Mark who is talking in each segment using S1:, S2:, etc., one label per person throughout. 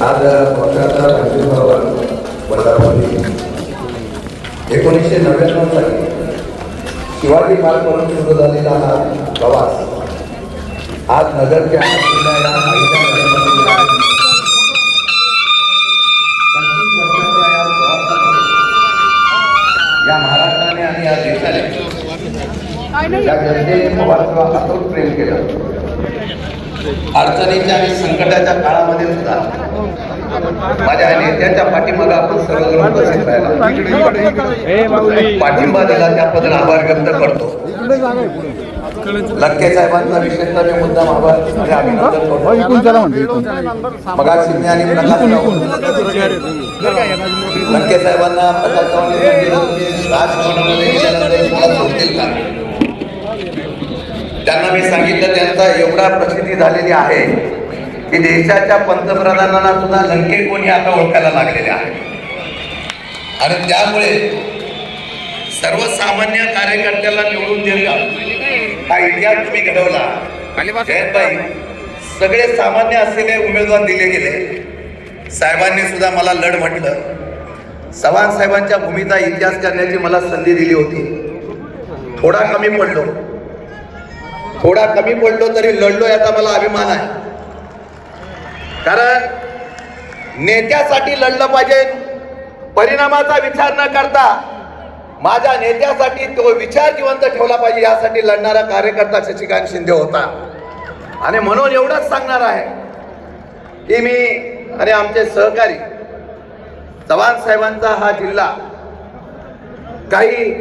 S1: आज पक्षाचा आविर्भाव वर्धापन एकोणीसशे नव्याण्णव साली शिवाजी पार्कवरून सुरू झालेला हा प्रवास आज नगरच्या या जनतेने पवारचं अतूट प्रेम केलं. अडचणीच्या आणि संकटाच्या काळामध्ये सुद्धा माझ्या नेत्याच्या पाठीमागे आपण सर्वजण उपस्थित राहिला. पाठिंबा दिला त्याबद्दल आभार व्यक्त करतो. लक्के साहेबांचा विशेषतः मी मुद्दाम आभार आणि अभिनंदन करतो आणि प्रकाश राव. लंके साहेबांना प्रकाश राजभवनामध्ये गेल्यानंतर तुम्हाला सोडतील का? त्यांना मी सांगितलं त्यांचा एवढा प्रसिद्धी झालेली आहे की देशाच्या पंतप्रधानांना सुद्धा लंके कोणी आता ओळखायला लागलेले आहे. आणि त्यामुळे सर्वसामान्य कार्यकर्त्याला निवडून देणं हा इतिहास तुम्ही घडवला. जयंतभाई सगळे सामान्य असलेले उमेदवार दिले गेले. साहेबांनी सुद्धा मला लढ म्हटलं. चव्हाण साहेबांच्या भूमीचा इतिहास करण्याची मला संधी दिली होती. थोडा कमी पडलो. थोडा कमी पडलो तरी लढलो याचा मला अभिमान आहे. कारण नेत्यासाठी लढलं पाहिजे. परिणामाचा विचार न करता माझ्या नेत्यासाठी तो विचार जिवंत ठेवला पाहिजे. यासाठी लढणारा कार्यकर्ता शशिकांत शिंदे होता. आणि म्हणून एवढंच सांगणार आहे की मी आणि आमचे सहकारी चव्हाण साहेबांचा हा जिल्हा काही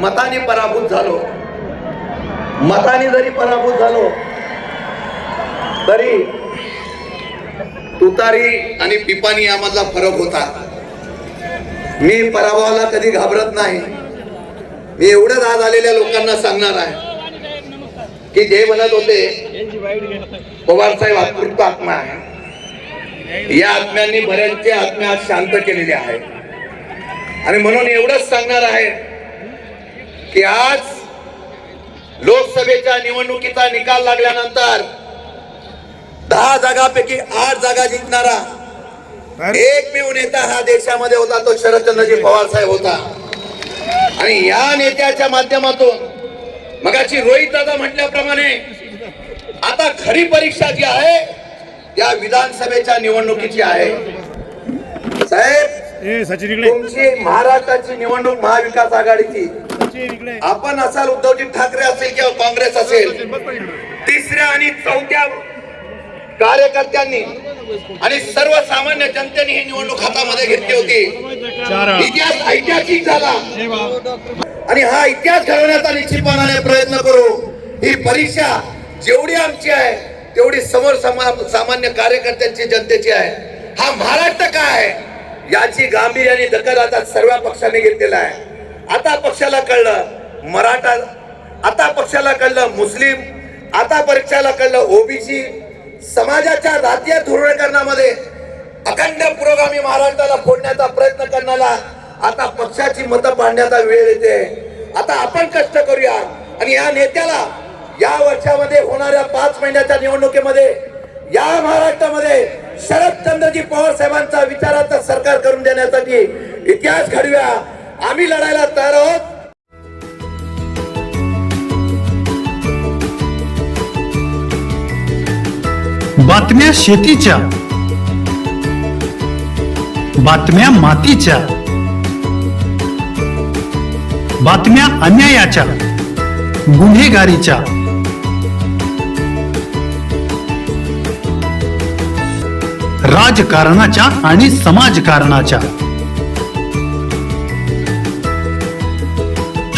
S1: मताने पराभूत झालो. मताने जरी पराभूत झालो तरी तुतारी आणि पिपाणी यामधला फरक होता. मी पराभवाला कधी घाबरत नाही. मी एवढंच आज आलेल्या लोकांना सांगणार आहे. की जे म्हणत होते पवार साहेब आकृत आत्मा आहे. या आत्म्यांनी बऱ्याचशा आत्म्या आज शांत केलेल्या आहेत. आणि म्हणून एवढंच सांगणार आहे की आज लोकसभेच्या निवडणुकीचा निकाल लागल्यानंतर दहा जागापैकी आठ जागा जिंकणारा एकमेव नेता हा देशामध्ये होता तो शरदचंद्रजी पवार साहेब होता. आणि या नेत्याच्या माध्यमातून मगाची रोहित दादा म्हटल्याप्रमाणे आता खरी परीक्षा जी आहे या विधानसभेच्या निवडणुकीची आहे. साहेब तुमची महाराष्ट्राची निवडणूक महाविकास आघाडीची. आपण असाल उद्धवजी ठाकरे असेल किंवा काँग्रेस असेल तिसऱ्या आणि चौथ्या कार्यकर्त्यांनी आणि सर्वसामान्य जनतेने ही निवडणूक हातामध्ये घेतली होती. इतिहास ऐतिहासिक झाला. आणि हा इतिहास घडवण्याचा निश्चितपणाने प्रयत्न करू. ही परीक्षा जेवढी आमची आहे तेवढी समोर समा- सामान्य कार्यकर्त्यांची जनतेची आहे. हा महाराष्ट्र काय आहे? याची गांभीर्याने दखल आता सर्व पक्षांनी घेतलेला आहे. आता पक्षाला कळलं मराठा आता पक्षाला कळलं मुस्लिम आता परीक्षाला कळलं ओबीसी समाजाच्या जातीय धोरणीकरणामध्ये अखंड पुरोगामी महाराष्ट्राला फोडण्याचा प्रयत्न करण्याला आता पक्षाची मतं पाडण्याचा वेळ येते. आता आपण कष्ट करूया. आणि या नेत्याला या वर्षामध्ये होणाऱ्या पाच महिन्याच्या निवडणुकीमध्ये या महाराष्ट्रामध्ये शरदचंद्रजी पवार साहेबांचा विचाराचा सरकार करून देण्यासाठी इतिहास घडूया आम्ही लढायला तयार आहोत.
S2: बातम्या शेतीच्या बातम्या मातीच्या बातम्या अन्यायाच्या गुन्हेगारीच्या. राजकारणाच्या आणि समाजकारणाच्या.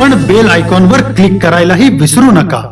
S2: पण बेल आयकॉनवर क्लिक करायलाही विसरू नका.